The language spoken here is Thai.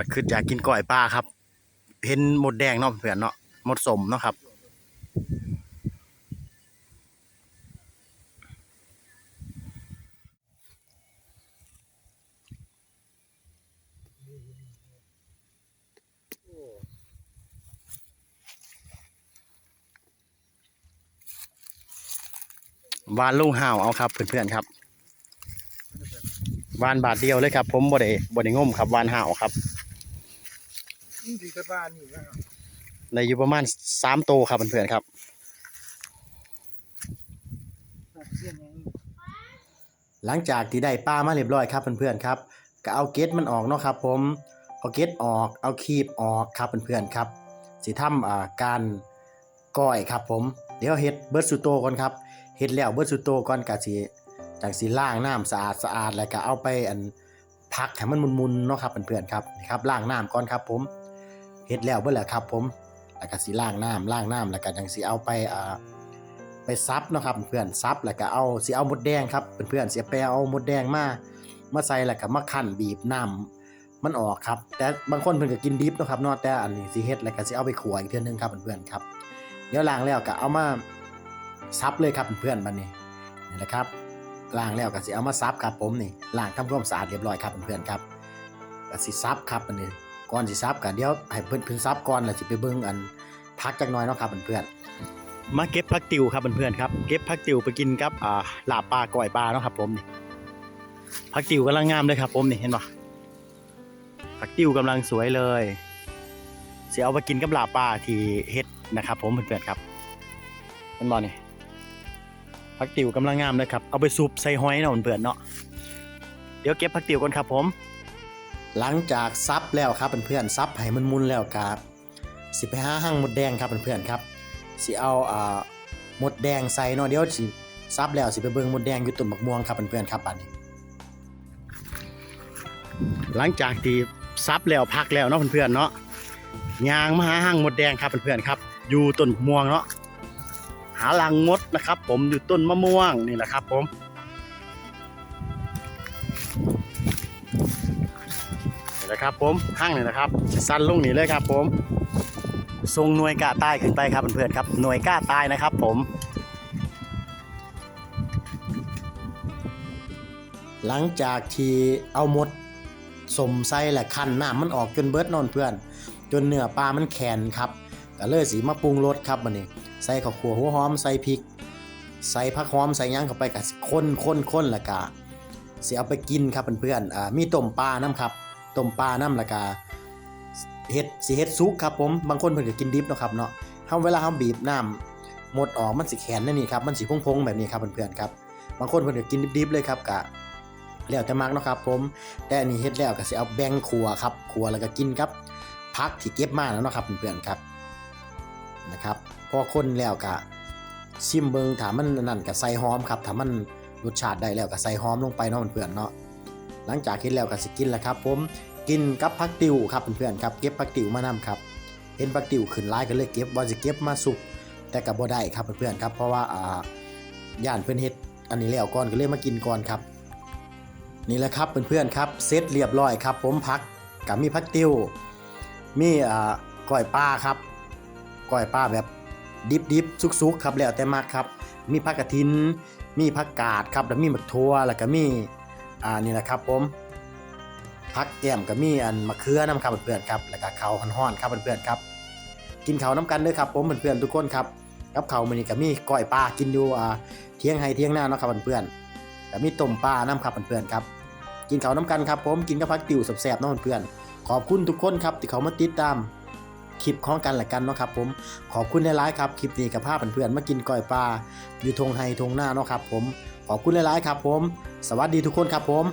บัดคืออยากกินก้อยปลาครับ เห็นหมดแดงเนาะเพื่อนเนาะหมดสมเนาะครับวานลุงห่าวเอาครับเพื่อนๆครับวานบาทเดียวเลยครับ ผมบ่ได้บ่ได้งมครับวานห่าวครับ นี่ดีกับบ้านนี่นะครับในอยู่ประมาณสามโตครับเพื่อนๆครับ เสี้ยนยังหลังจากที่ได้ปลามาเรียบร้อยครับเพื่อนๆครับก็เอาเกล็ดมันออกเนาะครับ ผมเอาเกล็ดออกเอาคีบออกครับเพื่อนๆครับสิทำอ่าการก้อยครับ ผมเดี๋ยวเฮ็ดเบิร์ดสุโตก่อนครับเฮ็ดแล้วเบิร์ดสุโตก่อนก็สิจากสิล้างน้ำสะอาดสะอาดแล้วก็เอาไปอันพักให้มันมุนๆเนาะครับเพื่อนๆครับนี่ครับล้างน้ำก่อนครับผม เฮ็ดแล้วเบิดแล้วครับ ผมแล้วก็สิล้างน้ำล้างน้ำแล้วก็จังสิเอาไปอ่าไปซับเนาะครับเพื่อนซับแล้วก็เอาสิเอามดแดงครับเพื่อนๆเสียไปเอามดแดงมามาใส่แล้วก็มาคั่นบีบน้ำมันออกครับ แต่บางคนเพิ่นก็กินดิบเนาะครับเนาะแต่อันนี้สิเฮ็ดแล้วก็สิเอาไปขัวอีกเทื่อนึงครับเพื่อนๆครับเดี๋ยวล้างแล้วก็เอามาซับเลยครับเพื่อนๆบัดนี้นี่แหละครับล้างแล้วก็สิเอามาซับครับผมนี่ล้างทำความสะอาดเรียบร้อยครับเพื่อนๆครับก็สิซับครับอันนี้ ก่อนสิซับก็เดี๋ยวให้เพิ่นเพิ่นซับก่อนแล้วสิไปเบิ่งอันพักจักหน่อยเนาะครับเพื่อนๆมาเก็บผักติวครับเพื่อนๆครับเก็บผักติวไปกินกับอ่าลาบปลาก่อยปลาเนาะครับผมนี่ผักติวกำลังงามเลยครับผมนี่เห็นปะผักติวกำลังสวยเลยเสียเอาไปกินกับลาบปลาที่เฮ็ดนะครับ ผมเพื่อนๆครับเห็นบ่นี่ผักติวกำลังงามเลยครับ เอาไปซุปใส่หอยเนาะเพื่อนๆเนาะเดี๋ยวเก็บผักติวก่อนครับผม หลังจากซับแล้วครับเพื่อนๆซับให้มันมุนแล้วครับสิไปหาหั่งมดแดงครับเพื่อนๆครับสิเอาอ่าหมดแดงใส่เนาะเดี๋ยวสิซับแล้วสิไปเบิ่งหมดแดงอยู่ต้นบักม่วงครับเพื่อนๆครับบัดนี้ หลังจากที่ซับแล้วพักแล้วเนาะเพื่อนๆเนาะยางมาหาห้างหมดแดงครับเพื่อนๆครับ อยู่ต้นม่วงเนาะหาลังมดนะครับ ผมอยู่ต้นมะม่วงนี่แหละครับ ผม นะครับ ผมห้างนี่นะครับสั้นลงนี่เลยครับ ผมทรงหน่วยก้าใต้ขึ้นไปครับเพื่อนๆครับหน่วยก้าใต้นะครับ ผม หลังจากที่เอาหมดสมไส้และคั้นน้ำมันออกจนเบิดนอนเพื่อน จนเนื้อปลามันแข็งครับก็เลยสีมาปรุงรสครับบัดนี้ใส่ข้าวขัวหัวหอมใส่พริก ใส่ผักหอมใส่หยังเข้าไปก็สิข้นข้นข้นล้วก็สิเอาไปกินครับเพื่อนๆอ่ามีต้มปลาน้ำครับ ต้มปลาน้ำล้วก็เฮ็ดสิเฮ็ดซุกครับผมบางคนเพิ่นก็กินดิบเนาะครับเนาะเฮาเวลาเฮาบีบน้ำหมดออกมันสิแข็งนั่นนี่ครับมันสิพงๆแบบนี้ครับเพื่อนๆครับบางคนเพิ่นก็กินดิบๆเลยครับกะแล้วแต่มักเนาะครับผมแต่อันนี้เฮ็ดแล้วก็สิเอาแบ่งครัวครับครัวแล้วก็กินครับพักที่เก็บมาแล้วเนาะครับเพื่อนๆครับนะครับพอคนแล้วก็ชิมเบิงถามันนั่นก็ใส่หอมครับถ้ามันรสชาติได้แล้วก็ใส่หอมลงไปเนาะเพื่อนๆเนาะ หลังจากกินแล้วก็สิกินแล้วครับ ผมกินกับผักติวครับเพื่อนๆครับเก็บผักติวมานำครับเห็นผักติวขึ้นร้ายก็เลยเก็บว่าจะเก็บมาสุกแต่กับบ่ได้ครับเพื่อนๆครับ เพราะว่าอ่าย่านเพื่อนเฮ็ดอันนี้แล้วก่อนก็เลยมากินก่อนครับนี่แหละครับเพื่อนๆครับเซตเรียบร้อยครับ ผมพักกับมีผักติวมีอ่าก้อยปลาครับก้อยปลาแบบดิบๆสุกๆครับแล้วแต่มักครับ มีผักกระถิน มีผักกาดครับแล้วมีหมึกทัวแล้วก็มี อ่านี่แหละครับผมพักแก้มก็มีอันมะเขือน้ำครับเพื่อนๆครับแล้วก็ข้าวฮ้อนๆครับเพื่อนๆครับ กินข้าวน้ำกันเด้อครับผมเพื่อนๆทุกคนครับกับข้าวมื้อนี้ก็มีก้อยปลากินอยู่อ่าเที่ยงไห้เที่ยงหน้าเนาะครับเพื่อนๆก็มีต้มปลาน้ำครับเพื่อนๆครับ กินข้าวน้ำกันครับผมกินกับผักติ๋วแซ่บๆเนาะเพื่อนๆขอบคุณทุกคนครับที่เขามาติดตามคลิปของกันและกันเนาะครับผมขอบคุณหลายๆครับคลิปนี้กับภาพเพื่อนๆมากินก้อยปลาอยู่ทงไห้ทงหน้าเนาะครับผม ขอบคุณหลาย ๆ ครับผม สวัสดีทุกคนครับผม